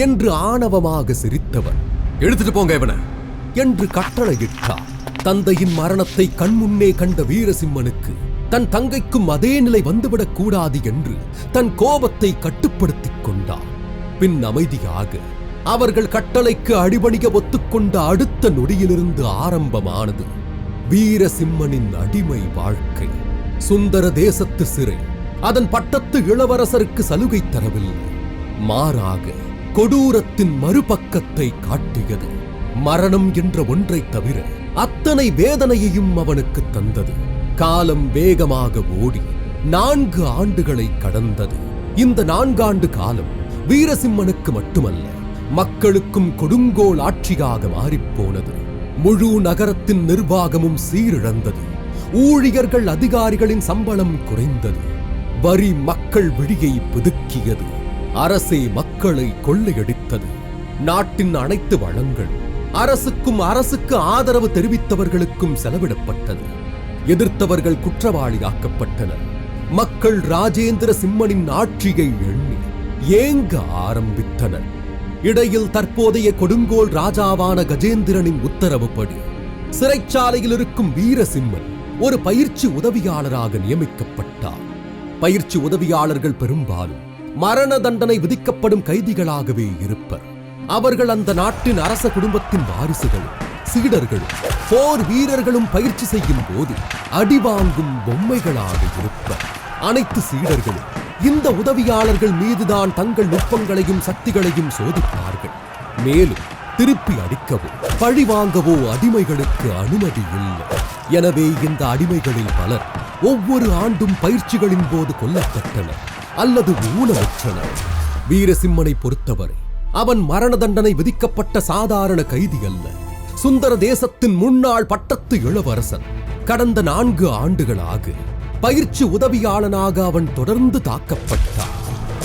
என்று ஆணவமாக சிரித்தவர் எடுத்துட்டு போங்க இவனை. என்று கட்டளையிட்டார் தந்தையின் மரணத்தை கண்முன்னே கண்ட வீரசிம்மனுக்கு தன் தங்கைக்கும் அதே நிலை வந்துவிடக் கூடாது என்று தன் கோபத்தை கட்டுப்படுத்திக் கொண்டார் பின் அமைதியாக அவர்கள் கட்டளைக்கு அடிபணிக ஒத்துக்கொண்ட அடுத்த நொடியிலிருந்து ஆரம்பமானது வீரசிம்மனின் அடிமை வாழ்க்கை. சுந்தர தேசத்து சிறை. அதன் பட்டத்து இளவரசருக்கு சலுகை தரவில்லை. மாறாக கொடூரத்தின் மறுபக்கத்தை காட்டியது மரணம் என்ற ஒன்றைத் தவிர அத்தனை வேதனையையும் அவனுக்கு தந்தது. காலம் வேகமாக ஓடி நான்கு ஆண்டுகளை கடந்தது. இந்த நான்காண்டு காலம் வீரசிம்மனுக்கு மட்டுமல்ல மக்களுக்கும் கொடுங்கோல் ஆட்சியாக மாறிப்போனது. முழு நகரத்தின் நிர்வாகமும் சீரிழந்தது. ஊழியர்கள் அதிகாரிகளின் சம்பளம் குறைந்தது. வரி மக்கள் விழியை பிதுக்கியது. அரசே மக்களை கொள்ளையடித்தது. நாட்டின் அனைத்து வளங்கள் அரசுக்கும் அரசுக்கு ஆதரவு தெரிவித்தவர்களுக்கும் செலவிடப்பட்டது. எதிர்த்தவர்கள் குற்றவாளியாக்கப்பட்டனர். மக்கள் ராஜேந்திர சிம்மனின் ஆட்சியை எண்ணி ஏங்க ஆரம்பித்தனர். இடையில் தற்போதைய கொடுங்கோல் ராஜாவான கஜேந்திரனின் உத்தரவுப்படி சிறைச்சாலையில் இருக்கும் வீரசிம்மன் ஒரு பயிற்சி உதவியாளராக நியமிக்கப்பட்டார். பயிற்சி உதவியாளர்கள் பெரும்பாலும் மரண தண்டனை விதிக்கப்படும் கைதிகளாகவே இருப்பர். அவர்கள் அந்த நாட்டின் அரச குடும்பத்தின் வாரிசுகளும் சீடர்களும் போர் வீரர்களும் பயிற்சி செய்யும் போது அடிவாங்கும் பொம்மைகளாக இருப்பர். அனைத்து சீடர்களும் இந்த உதவியாளர்கள் மீதுதான் தங்கள் நுட்பங்களையும் சக்திகளையும் சோதிப்பார்கள். மேலும் திருப்பி அடிக்கவோ பழி வாங்கவோ அடிமைகளுக்கு அனுமதி இல்லை. எனவே இந்த அடிமைகளில் பலர் ஒவ்வொரு ஆண்டும் பயிற்சிகளின் போது கொல்லப்பட்டனர். அல்லது ஊனமுற்றனர். வீரசிம்மனை பொறுத்தவரை அவன் மரண தண்டனை விதிக்கப்பட்ட சாதாரண கைதி அல்ல. சுந்தர தேசத்தின் முன்னாள் பட்டத்து இளவரசன் கடந்த நான்கு ஆண்டுகளாக பயிற்சி உதவியாளனாக அவன் தொடர்ந்து தாக்கப்பட்டான்.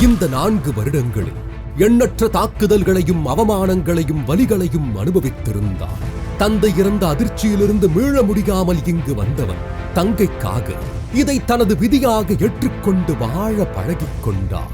இந்த நான்கு வருடங்களில் எண்ணற்ற தாக்குதல்களையும் அவமானங்களையும் வலிகளையும் அனுபவித்திருந்தான். தந்தை இறந்த அதிர்ச்சியிலிருந்து மீள முடியாமல் இங்கு வந்தவன் தங்கைக்காக இதை தனது விதியாக ஏற்றுக்கொண்டு வாழ பழகிக் கொண்டார்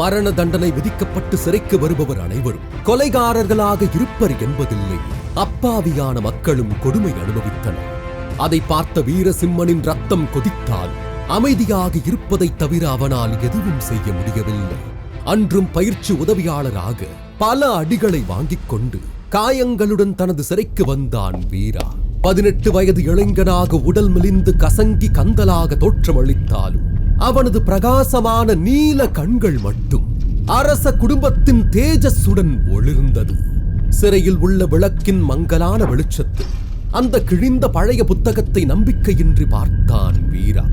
மரண தண்டனை விதிக்கப்பட்டு சிறைக்கு வருபவர் அனைவரும் கொலைகாரர்களாக இருப்பர் என்பதில்லை. அப்பாவியான மக்களும் கொடுமை அனுபவித்தனர். அதை பார்த்த வீரசிம்மனின் ரத்தம் கொதித்தால் அமைதியாக இருப்பதை தவிர அவனால் எதுவும் செய்ய முடியவில்லை. அன்றும் பயிற்சி உதவியாளராக பல அடிகளை வாங்கிக் கொண்டு காயங்களுடன் தனது சிறைக்கு வந்தான் வீரா. பதினெட்டு வயது இளைஞனாக உடல் மெலிந்து கசங்கி கந்தலாக தோற்றமளித்தாலும் அவனது பிரகாசமான நீல கண்கள் மட்டும் அரச குடும்பத்தின் தேஜஸுடன் ஒளிர்ந்தது. சிறையில் உள்ள விளக்கின் மங்கலான வெளிச்சத்தில் அந்த கிழிந்த பழைய புத்தகத்தை நம்பிக்கையின்றி பார்த்தான் வீரா.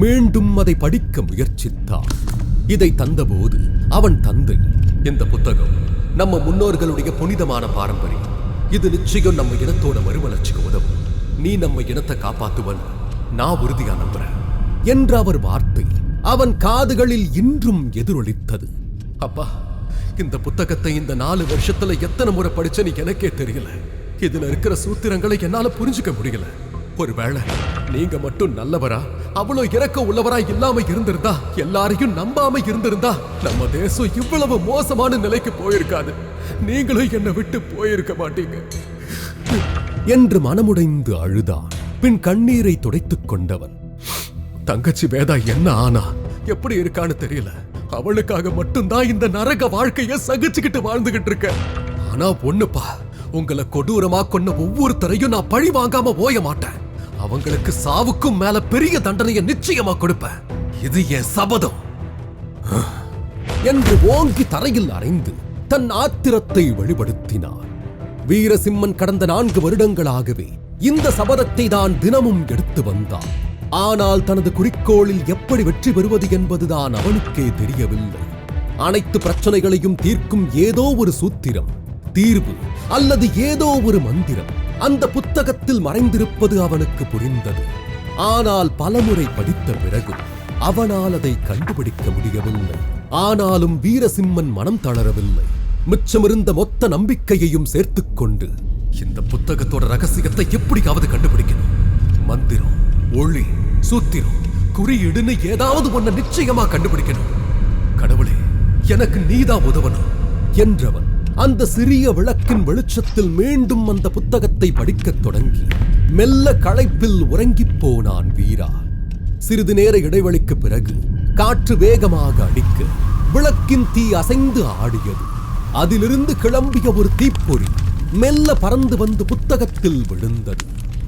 மீண்டும் அதை படிக்க முயற்சித்தான். இதை தந்தபோது அவன் தந்தை இந்த புத்தகம் நம்ம முன்னோர்களுடைய புனிதமான பாரம்பரியம். இது நிச்சயம் நம்ம இனத்தோட மறுமலர்ச்சிக்கு உதவும். நீ நம்ம இனத்தை காப்பாத்துவன். நான் உறுதியா நம்புறேன். என்ற அவர் வார்த்தை அவன் காதுகளில் இன்றும் எதிரொலித்தது. அப்பா இந்த புத்தகத்தை இந்த நாலு வருஷத்துல எத்தனை முறை படிச்சேன்னு எனக்கே தெரியல. இதுல இருக்கிற சூத்திரங்களை என்னால புரிஞ்சுக்க முடியல. ஒருவேளை நீங்க மட்டும் நல்லவரா? அவ்வளவு இறக்க உள்ளவரா இல்லாம இருந்திருந்தா எல்லாரையும் நம்பாம இருந்திருந்தா நம்ம தேசம் இவ்வளவு மோசமான நிலைக்கு போயிருக்காது. நீங்களும் என்னை விட்டு போயிருக்க மாட்டீங்க. என்று மனமுடைந்து அழுதான். பின் கண்ணீரை துடைத்துக் கொண்டவன். தங்கச்சி வேதா என்ன ஆனா? எப்படி இருக்கான்னு தெரியல. அவளுக்காக மட்டும்தான் இந்த நரக வாழ்க்கைய சகிச்சுக்கிட்டு வாழ்ந்துகிட்டு இருக்க. ஆனா பொண்ணுப்பா உங்களை கொடூரமா கொன்ன ஒவ்வொருத்தரையும் நான் பழி வாங்காம ஓய மாட்டேன். அவங்களுக்கு சாவுக்கும் மேல பெரிய தண்டனையை நிச்சயமா கொடுப்பேன். இது என் சபதம். என்று ஓங்கி தரையில் அறைந்து தன் ஆத்திரத்தை வெளிப்படுத்தினார் வீரசிம்மன் கடந்த நான்கு வருடங்களாகவே இந்த சபதத்தை தான் தினமும் எடுத்து வந்தான். ஆனால் தனது குறிக்கோளில் எப்படி வெற்றி பெறுவது என்பதுதான் அவனுக்கே தெரியவில்லை. அனைத்து பிரச்சனைகளையும் தீர்க்கும் ஏதோ ஒரு சூத்திரம் தீர்வு அல்லது ஏதோ ஒரு மந்திரம். அந்த புத்தகத்தில் மறைந்திருப்பது அவனுக்கு புரிந்தது. ஆனால் பலமுறை படித்த பிறகு அவனால் அதை கண்டுபிடிக்க முடியவில்லை. ஆனாலும் வீரசிம்மன் மனம் தளரவில்லை. மிச்சமிருந்த மொத்த நம்பிக்கையையும் சேர்த்துக் கொண்டு இந்த புத்தகத்தோட ரகசியத்தை எப்படியாவது கண்டுபிடிக்கணும்? மந்திரம் ஒளி சூத்திரம் குறியீடுன்னு ஏதாவது ஒன்ன நிச்சயமா கண்டுபிடிக்கணும். கடவுளே எனக்கு நீதான் உதவணும் என்றவன். அந்த சிறிய விளக்கின் வெளிச்சத்தில் மீண்டும் அந்த புத்தகத்தை படிக்கத் தொடங்கி மெல்ல களைப்பில் உறங்கிப் போனான் வீரா. சிறிது நேர இடைவெளிக்கு பிறகு காற்று வேகமாக அடிக்க விளக்கின் தீ அசைந்து ஆடியது. அதிலிருந்து கிளம்பிய ஒரு தீப்பொறி மெல்ல பறந்து வந்து புத்தகத்தில் விழுந்தது.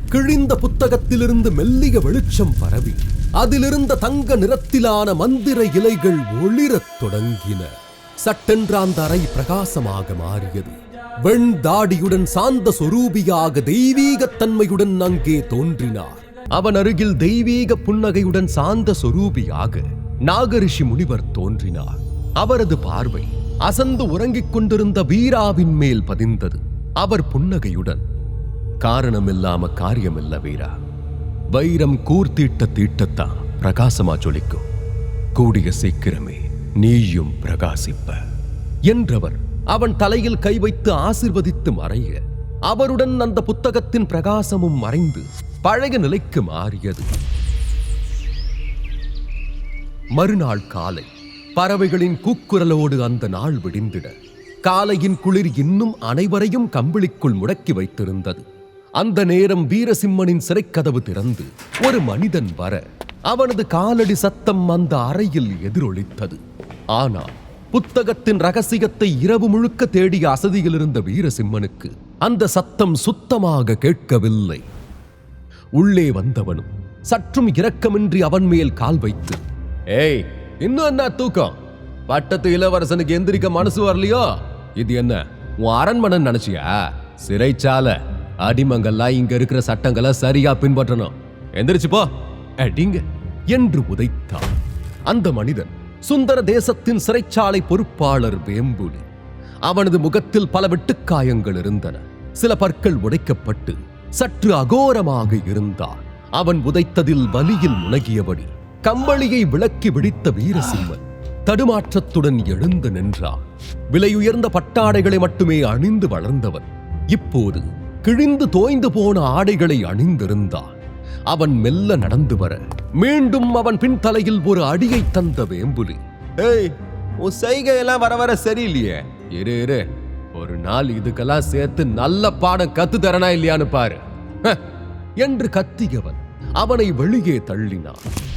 கிழிந்த புத்தகத்திலிருந்து மெல்லிய வெளிச்சம் பரவி அதிலிருந்த தங்க நிறத்திலான மந்திர இலைகள் ஒளிரத் தொடங்கின. சட்டென்ற அந்த அறை பிரகாசமாக மாறியது. வெண் தாடியுடன் சாந்த சொரூபியாக தெய்வீகத்தன்மையுடன் அங்கே தோன்றினார். அவன் அருகில் தெய்வீக புன்னகையுடன் சாந்த சொரூபியாக நாகரிஷி முனிவர் தோன்றினார். அவரது பார்வை அசந்து உறங்கிக் கொண்டிருந்த வீராவின் மேல் பதிந்தது. அவர் புன்னகையுடன் காரணமில்லாம காரியமில்ல வீரா. வைரம் கூர்த்தீட்ட தீட்டத்தான் பிரகாசமா ஜொலிக்கும். கூடிய சீக்கிரமே நீயும் பிரகாசிப்ப. என்றவர் அவன் தலையில் கை வைத்து ஆசிர்வதித்து மறைய. அவருடன் அந்த புத்தகத்தின் பிரகாசமும் மறைந்து பழைய நிலைக்கு மாறியது. மறுநாள் காலை பறவைகளின் கூக்குரலோடு அந்த நாள் விடிந்திட. காலையின் குளிர் இன்னும் அனைவரையும் கம்பிளிக்குள் முடக்கி வைத்திருந்தது. அந்த நேரம் வீரசிம்மனின் சிறைக்கதவு திறந்து ஒரு மனிதன் வர அவனது காலடி சத்தம் அந்த அறையில் எதிரொலித்தது. ஆனால் புத்தகத்தின் ரகசியத்தை இரவு முழுக்க தேடிய அசதியில் இருந்த வீரசிம்மனுக்கு அந்த சத்தம் சுத்தமாக கேட்கவில்லை. உள்ளே வந்தவனும் சற்றும் இரக்கமின்றி அவன் மேல் கால் வைத்து ஏய் இன்னும் என்ன தூக்கம்? பட்டத்து இளவரசனுக்கு எந்திரிக்க மனசு வரலையோ? இது என்ன உன் அரண்மனை நினைச்சியா? சிறைச்சால அடிமங்கள்லாம் இங்க இருக்கிற சட்டங்களை சரியா பின்பற்றணும். எந்திரிச்சு போ. அடிங்க என்று உதைத்தான். அந்த மனிதன் சுந்தர தேசத்தின் சிறைச்சாலை பொறுப்பாளர் வேம்புலி. அவனது முகத்தில் பல வெட்டுக்காயங்கள் இருந்தன. சில பற்கள் உடைக்கப்பட்டு சற்று அகோரமாக இருந்தான். அவன் உதைத்ததில் வலியில் முனகியபடி கம்பளியை விளக்கி விடித்த வீரசிம்மன் தடுமாற்றத்துடன் எழுந்து நின்றான். விலையுயர்ந்த பட்டாடைகளை மட்டுமே அணிந்து வளர்ந்தவன். இப்போது கிழிந்து தோய்ந்து போன ஆடைகளை அணிந்திருந்தான். அவன் மெல்ல நடந்து வர. மீண்டும் அவன் பின்தலையில் ஒரு அடியை தந்த வேம்புலி. ஏய் உன் செய்கையெல்லாம் வர வர சரியில்லையே. இரு இரு. ஒரு நாள் இதுக்கெல்லாம் சேர்த்து நல்ல பாடம் கத்து தரனா இல்லையான்னு பாரு. என்று கத்தியவன் அவனை வெளியே தள்ளினான்.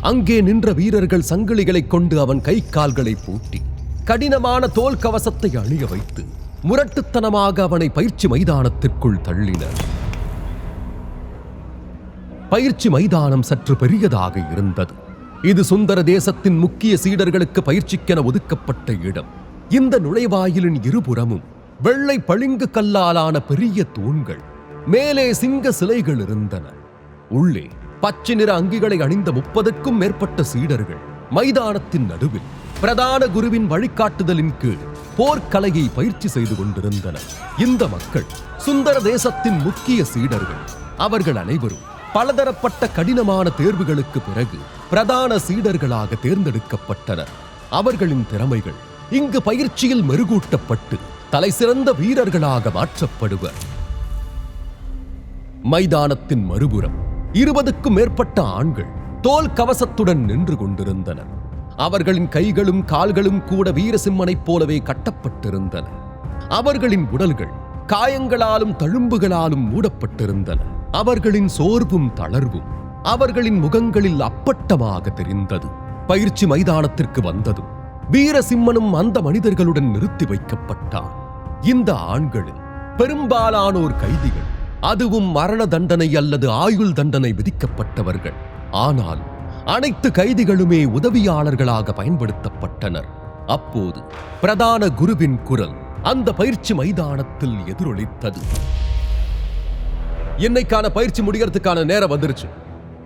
அங்கே நின்ற வீரர்கள் சங்கிலிகளைக் கொண்டு அவன் கை கால்களை பூட்டி கடினமான தோல் கவசத்தை அணிய வைத்து முரட்டுத்தனமாக அவனை பயிற்சி மைதானத்திற்குள் தள்ளினர். பயிற்சி மைதானம் சற்று பெரியதாக இருந்தது. இது சுந்தர தேசத்தின் முக்கிய சீடர்களுக்கு பயிற்சிக்கென ஒதுக்கப்பட்ட இடம். இந்த நுழைவாயிலின் இருபுறமும் வெள்ளை பளிங்கு கல்லாலான பெரிய தூண்கள் மேலே சிங்க சிலைகள் இருந்தன. உள்ளே பச்சை நிற அங்கிகளை அணிந்த முப்பதுக்கும் மேற்பட்ட சீடர்கள் மைதானத்தின் நடுவில் பிரதான குருவின் வழிகாட்டுதலின் கீழ் போர்க்கலையை பயிற்சி செய்து கொண்டிருந்தனர். இந்த மக்கள் சுந்தர தேசத்தின் முக்கிய சீடர்கள் அவர்கள் அனைவரும் பலதரப்பட்ட கடினமான தேர்வுகளுக்கு பிறகு பிரதான சீடர்களாக தேர்ந்தெடுக்கப்பட்டனர். அவர்களின் திறமைகள் இங்கு பயிற்சியில் மெருகூட்டப்பட்டு தலைசிறந்த வீரர்களாக மாற்றப்படுவர். மைதானத்தின் மறுபுறம் இருபதுக்கும் மேற்பட்ட ஆண்கள் தோல் கவசத்துடன் நின்று கொண்டிருந்தனர். அவர்களின் கைகளும் கால்களும் கூட வீரசிம்மனைப் போலவே கட்டப்பட்டிருந்தன. அவர்களின் உடல்கள் காயங்களாலும் தழும்புகளாலும் மூடப்பட்டிருந்தன. அவர்களின் சோர்வும் தளர்வும் அவர்களின் முகங்களில் அப்பட்டமாக தெரிந்தது. பயிற்சி மைதானத்திற்கு வந்ததும் வீரசிம்மனும் அந்த மனிதர்களுடன் நிறுத்தி வைக்கப்பட்டான் இந்த ஆண்களில் பெரும்பாலானோர் கைதிகள் அதுவும் மரண தண்டனை அல்லது ஆயுள் தண்டனை விதிக்கப்பட்டவர்கள். ஆனால் அனைத்து கைதிகளுமே உதவியாளர்களாக பயன்படுத்தப்பட்டனர். அப்போது பிரதான குருவின் குரல் அந்த பயிற்சி மைதானத்தில் எதிரொலித்தது. இன்னைக்கான பயிற்சி முடியறதுக்கான நேரம் வந்துருச்சு.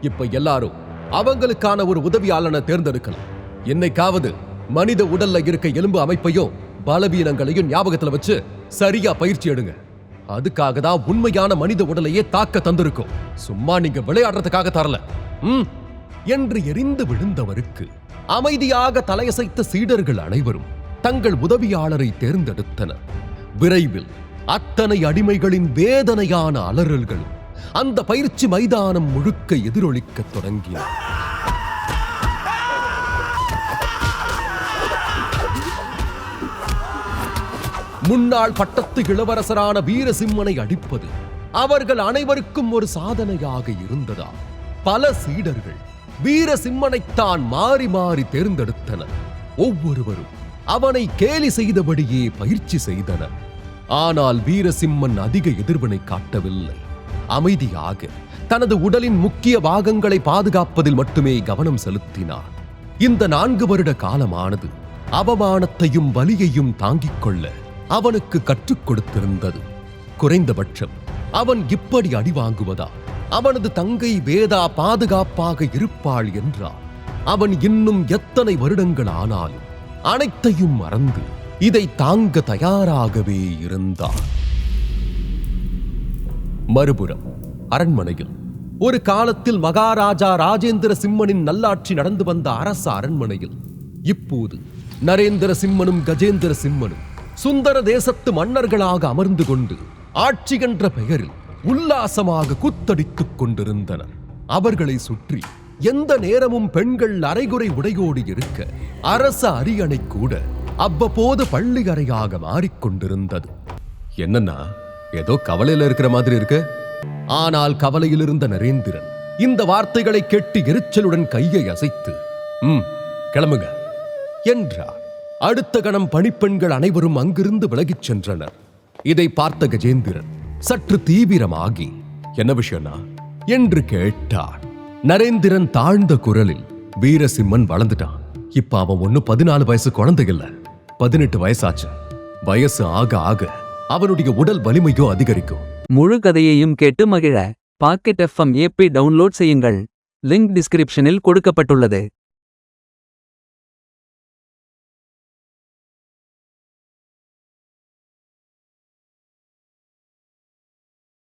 இப்ப எல்லாரும் அவங்களுக்கான ஒரு உதவியாளனை தேர்ந்தெடுக்கலாம் என்னைக்காவது மனித உடல்ல இருக்க எலும்பு அமைப்பையும் பலவீனங்களையும் ஞாபகத்துல வச்சு சரியா பயிற்சி எடுங்க. அதுக்காக தான் உண்மையான மனித உடலையே தாக்க தந்திருக்கும். சும்மா நீங்க விளையாடுறதுக்காக தரல. ம். என்று எரிந்து விழுந்தவருக்கு அமைதியாக தலையசைத்த சீடர்கள் அனைவரும் தங்கள் உதவியாளரை தேர்ந்தெடுத்தனர். விரைவில் அத்தனை அடிமைகளின் வேதனையான அலறல்கள் அந்த பயிற்சி மைதானம் முழுக்க எதிரொலிக்கத் தொடங்கின. முன்னாள் பட்டத்து இளவரசரான வீரசிம்மனை அடிப்பது அவர்கள் அனைவருக்கும் ஒரு சாதனையாக இருந்ததா? பல சீடர்கள் வீரசிம்மனைத்தான் மாறி மாறி தேர்ந்தெடுத்தனர். ஒவ்வொருவரும் அவனை கேலி செய்தபடியே பயிற்சி செய்தனர். ஆனால் வீரசிம்மன் அதிக எதிர்வினை காட்டவில்லை. அமைதியாக தனது உடலின் முக்கிய பாகங்களை பாதுகாப்பதில் மட்டுமே கவனம் செலுத்தினார் இந்த நான்கு வருட காலமானது அவமானத்தையும் வலியையும் தாங்கிக் கொள்ள அவனுக்கு கற்றுக் கொடுத்திருந்தது. குறைந்தபட்சம் அவன் இப்படி அடி வாங்குவதா அவனது தங்கை வேதா பாதுகாப்பாக இருப்பாள் என்றார் அவன் இன்னும் எத்தனை வருடங்கள் ஆனாலும் அனைத்தையும் மறந்து இதை தாங்க தயாராகவே இருந்தார். மறுபுறம் அரண்மனையில் ஒரு காலத்தில் மகாராஜா ராஜேந்திர சிம்மனின் நல்லாட்சி நடந்து வந்த அரச அரண்மனையில் இப்போது நரேந்திர சிம்மனும் கஜேந்திர சிம்மனும் சுந்தர தேசத்து மன்னர்களாக அமர்ந்து கொண்டு ஆட்சி என்ற பெயரில் உல்லாசமாக குத்தடித்துக் கொண்டிருந்தனர். அவர்களை சுற்றி எந்த நேரமும் பெண்கள் அரைகுறை உடையோடு இருக்க அரச அரியணை கூட அவ்வப்போது பள்ளி அறையாக மாறிக்கொண்டிருந்தது. என்னன்னா ஏதோ கவலையில இருக்கிற மாதிரி இருக்கு? ஆனால் கவலையில் இருந்த நரேந்திரன் இந்த வார்த்தைகளை கேட்டு எரிச்சலுடன் கையை அசைத்து ம் கிளம்புங்க என்றார். அடுத்த கணம் பணிப்பெண்கள் அனைவரும் அங்கிருந்து விலகிச் சென்றனர். இதை பார்த்த கஜேந்திரன் சற்று தீவிரமாகி என்ன விஷயம்னா? என்று கேட்டார். நரேந்திரன் தாழ்ந்த குரலில் வீரசிம்மன் வளர்ந்துட்டான். இப்ப அவன் ஒண்ணு பதினாலு வயசு குழந்தை பதினெட்டு வயசாச்சு. வயசு ஆக ஆக அவனுடைய உடல் வலிமையும் அதிகரிக்கும். முழு கதையையும் கேட்டு மகிழ. பாக்கெட் எஃப்எம் ஏபி டவுன்லோட் செய்யுங்கள். லிங்க் டிஸ்கிரிப்ஷனில் கொடுக்கப்பட்டுள்ளது.